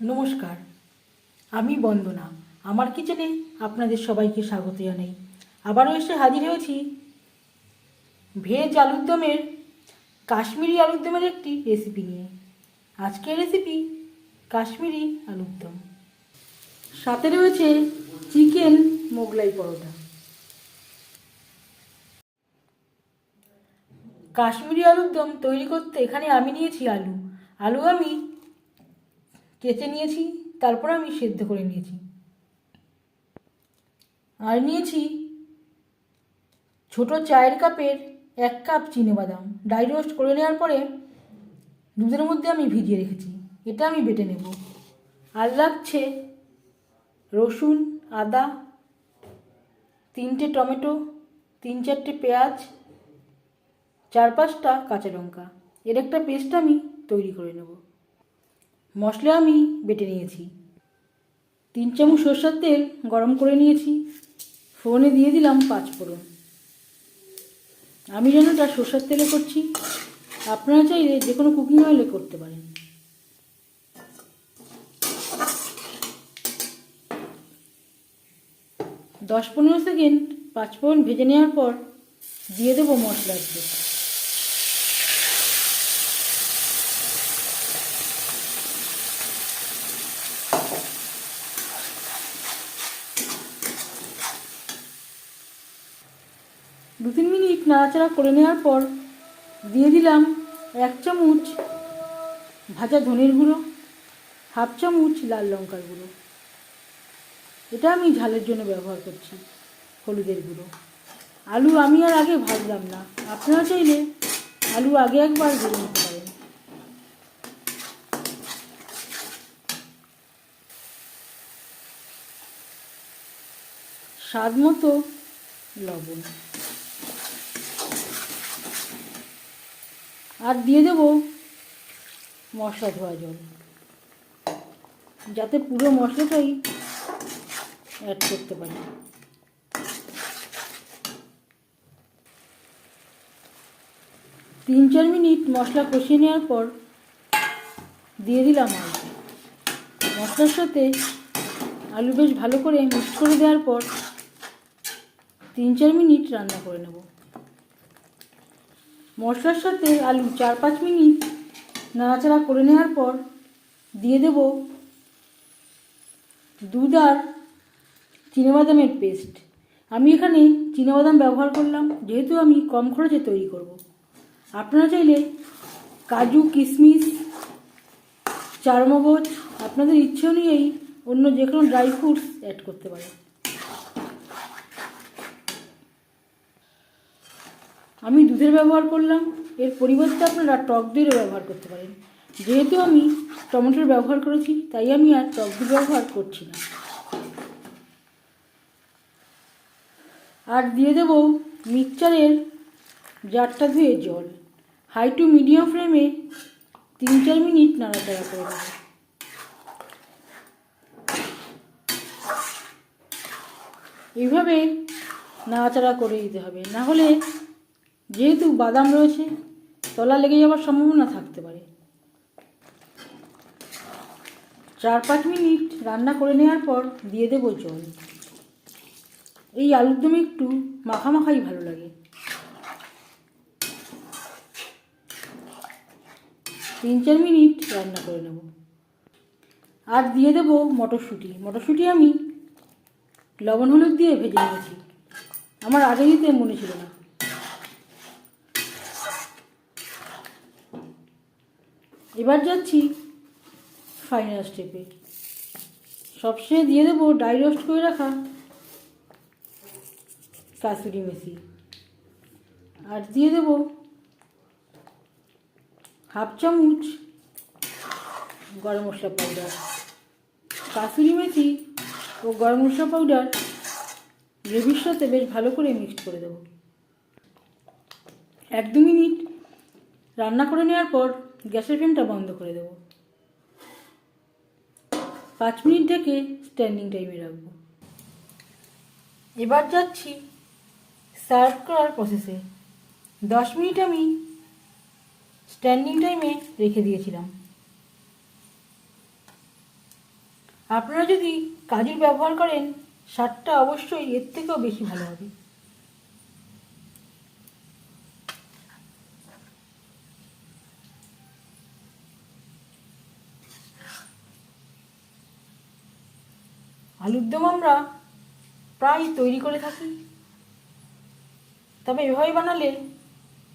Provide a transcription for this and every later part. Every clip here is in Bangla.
নমস্কার, আমি বন্দনা। আমার কিচেনে আপনাদের সবাইকে স্বাগত জানাই। আবারও এসে হাজির হয়েছি ভেজ আলুর দমের, কাশ্মীরি আলুর দমের একটি রেসিপি নিয়ে। আজকের রেসিপি কাশ্মীরি আলুর দম। সাথে রয়েছে চিকেন মোগলাই পরোটা। কাশ্মীরি আলুর দম তৈরি করতে এখানে আমি নিয়েছি আলু। আলু আমি কেচে নিয়েছি, তারপর আমি সেদ্ধ করে নিয়েছি। আর নিয়েছি ছোট চায়ের কাপের এক কাপ বাদাম। ডাই রোস্ট করে নেওয়ার পরে দুধের মধ্যে আমি ভিজিয়ে রেখেছি। এটা আমি বেটে নেব। আর লাগছে রসুন, আদা, তিনটে টমেটো, তিন চারটে পেঁয়াজ, চার পাঁচটা কাঁচা লঙ্কা। এর একটা পেস্ট আমি তৈরি করে নেব। মশলা আমি বেটে নিয়েছি। তিন চামচ সরষের তেল গরম করে নিয়েছি। ফোড়নে দিয়ে দিলাম পাঁচ ফোড়ন। আমি যেন এটা সরষের তেলে করছি। আপনারা চাইলে যে কোনো কুকিং অয়েলে করতে পারেন। দশ পনেরো সেকেন্ড পাঁচ ফোড়ন ভেজে নেওয়ার পর দিয়ে দেবো মশলার দু তিন মিনিট নাড়াচাড়া করে নেওয়ার পর দিয়ে দিলাম এক চামচ ভাজা ধনের গুঁড়ো, হাফ চামচ লাল লঙ্কার গুঁড়ো। এটা আমি ঝালের জন্য ব্যবহার করছি, হলুদের গুঁড়ো। আলু আমি আর আগে ভাজলাম না। আপনারা চাইলে আলু আগে একবার ভেজে নিতে পারেন। স্বাদ মতো লবণ। আর দিয়ে দেবো মশলা ধোয়া জল। যাতে পুরো মশলাটাই অ্যাড করতে পারি। তিন চার মিনিট মশলা কষিয়ে নেওয়ার পর দিয়ে দিলাম আলু। মশলার সাথে আলু বেশ ভালো করে মিক্স করে দেওয়ার পর তিন চার মিনিট রান্না করে নেব। মশলার সাথে আলু চার পাঁচ মিনিট নাড়াচাড়া করে নেওয়ার পর দিয়ে দেব দুধ আর চিনেবাদামের পেস্ট আমি এখানে চিনেবাদাম ব্যবহার করলাম, যেহেতু আমি কম খরচে তৈরি করব। আপনারা চাইলে কাজু, কিশমিশ, চারমগজ, আপনাদের ইচ্ছে অনুযায়ী অন্য যে কোনো ড্রাই ফ্রুটস অ্যাড করতে পারেন আমি দুধের ব্যবহার করলাম, এর পরিবর্তে আপনারা টক দইয়েরও ব্যবহার করতে পারেন। যেহেতু আমি টমেটোর ব্যবহার করেছি, তাই আমি আর টক দই ব্যবহার করছি না। আর দিয়ে দেবো মিক্সচারের জারটা ধুয়ে জল। হাই টু মিডিয়াম ফ্লেমে তিন চার মিনিট নাড়াচাড়া করে দেবো এইভাবে নাড়াচাড়া করে দিতে হবে। না হলে যেহেতু বাদাম রয়েছে, তলা লেগে যাওয়ার সম্ভাবনা থাকতে পারে। চার পাঁচ মিনিট রান্না করে নেওয়ার পর দিয়ে দেবো জল। এই আলুর দমে একটু মাখা মাখাই ভালো লাগে। তিন চার মিনিট রান্না করে নেব। আর দিয়ে দেবো মটরশুঁটি। মটরশুঁটি আমি লবণ হলুদ দিয়ে ভেজে নিয়েছি। আমার আগে দিতে মনে ছিল না। এবার যাচ্ছি ফাইনাল স্টেপে সবশেষে দিয়ে দেবো ডাই রোস্ট করে রাখা কাসুরি মেথি। আর দিয়ে দেবো হাফ চামচ গরম মশলা পাউডার কাসুরি মেথি ও গরম মশলা পাউডার গ্রেভির সাথে বেশ ভালো করে মিক্সড করে দেবো। এক দু মিনিট রান্না করে নেওয়ার পর গ্যাসের ফ্লেমটা বন্ধ করে দেবো। পাঁচ মিনিট ঢেকে স্ট্যান্ডিং টাইমে রাখব। এবার যাচ্ছি সার্ভ করার প্রসেসে দশ মিনিট আমি স্ট্যান্ডিং টাইমে রেখে দিয়েছিলাম। আপনারা যদি কাজুর ব্যবহার করেন, স্বাদটা অবশ্যই এর থেকেও বেশি ভালো হবে। আলুর দম আমরা প্রায় তৈরি করে থাকি। তবে এভাবে বানালে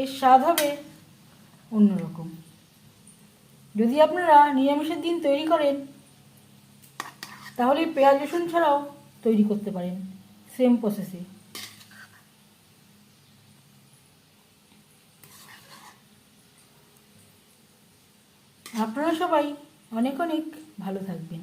এর স্বাদ হবে অন্যরকম। যদি আপনারা নিরামিষের দিন তৈরি করেন, তাহলে পেঁয়াজ, রসুন ছাড়াও তৈরি করতে পারেন সেম প্রসেসে আপনারা সবাই অনেক অনেক ভালো থাকবেন।